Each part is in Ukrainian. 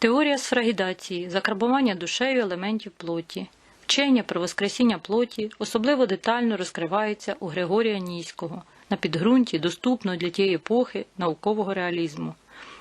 Теорія сфрагідації, закарбування душею елементів плоті. Вчення про воскресіння плоті особливо детально розкривається у Григорія Ніського на підґрунті доступного для тієї епохи наукового реалізму.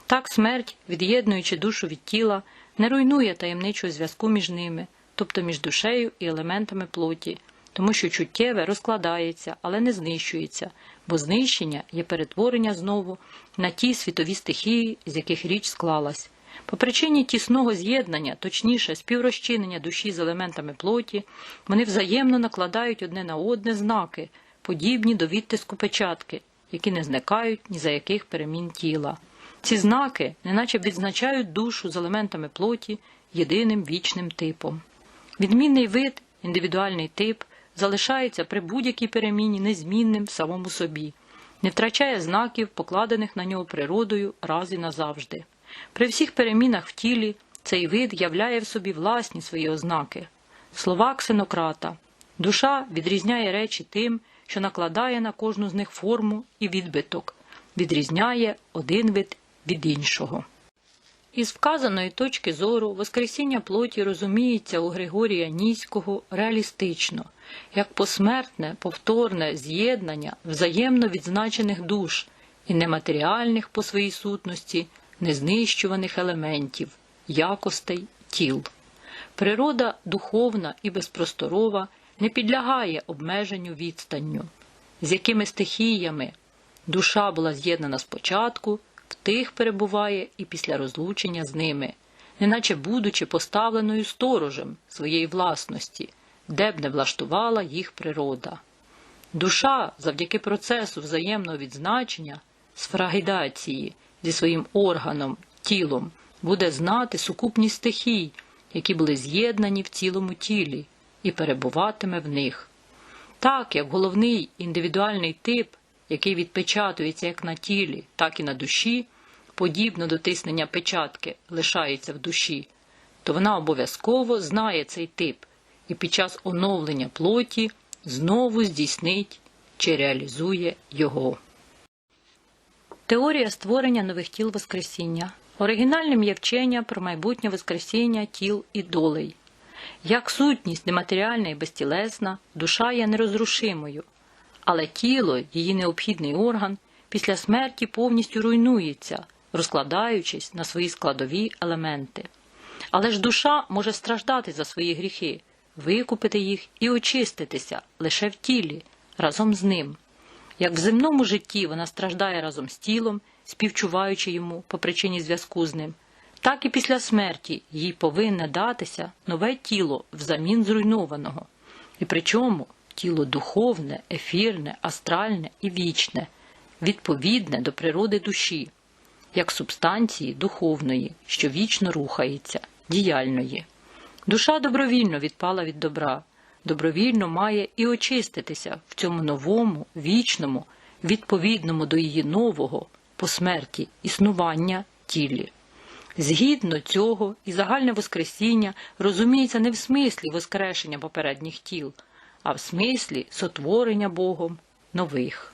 Так смерть, від'єднуючи душу від тіла, не руйнує таємничого зв'язку між ними, тобто між душею і елементами плоті, тому що чуттєве розкладається, але не знищується, бо знищення є перетворення знову на ті світові стихії, з яких річ склалась. По причині тісного з'єднання, точніше співрозчинення душі з елементами плоті, вони взаємно накладають одне на одне знаки, подібні до відтиску печатки, які не зникають ні за яких перемін тіла. Ці знаки неначе відзначають душу з елементами плоті єдиним вічним типом. Відмінний вид, індивідуальний тип, залишається при будь-якій переміні незмінним в самому собі, не втрачає знаків, покладених на нього природою раз і назавжди. При всіх перемінах в тілі цей вид являє в собі власні свої ознаки. Слова ксенократа. Душа відрізняє речі тим, що накладає на кожну з них форму і відбиток, відрізняє один вид від іншого. Із вказаної точки зору Воскресіння плоті розуміється у Григорія Ніського реалістично, як посмертне, повторне з'єднання взаємно відзначених душ і нематеріальних по своїй сутності, незнищуваних елементів, якостей тіл. Природа духовна і безпросторова не підлягає обмеженню відстанню, з якими стихіями душа була з'єднана спочатку, в тих перебуває і після розлучення з ними, неначе будучи поставленою сторожем своєї власності, де б не влаштувала їх природа. Душа завдяки процесу взаємного відзначення, сфрагідації зі своїм органом, тілом, буде знати сукупність стихій, які були з'єднані в цілому тілі, і перебуватиме в них. Так як головний індивідуальний тип, який відпечатується як на тілі, так і на душі, подібно до тиснення печатки лишається в душі, то вона обов'язково знає цей тип і під час оновлення плоті знову здійснить чи реалізує його. Теорія створення нових тіл Воскресіння. Оригінальним є вчення про майбутнє Воскресіння тіл і долей. Як сутність нематеріальна і безтілесна, душа є нерозрушимою, але тіло, її необхідний орган, після смерті повністю руйнується, розкладаючись на свої складові елементи. Але ж душа може страждати за свої гріхи, викупити їх і очиститися лише в тілі, разом з ним. Як в земному житті вона страждає разом з тілом, співчуваючи йому по причині зв'язку з ним, так і після смерті їй повинне датися нове тіло взамін зруйнованого. І причому тіло духовне, ефірне, астральне і вічне, відповідне до природи душі, як субстанції духовної, що вічно рухається, діяльної. Душа добровільно відпала від добра, добровільно має і очиститися в цьому новому, вічному, відповідному до її нового по смерті існування тілі. Згідно цього і загальне Воскресіння розуміється не в смислі воскрешення попередніх тіл, а в смислі сотворення Богом нових.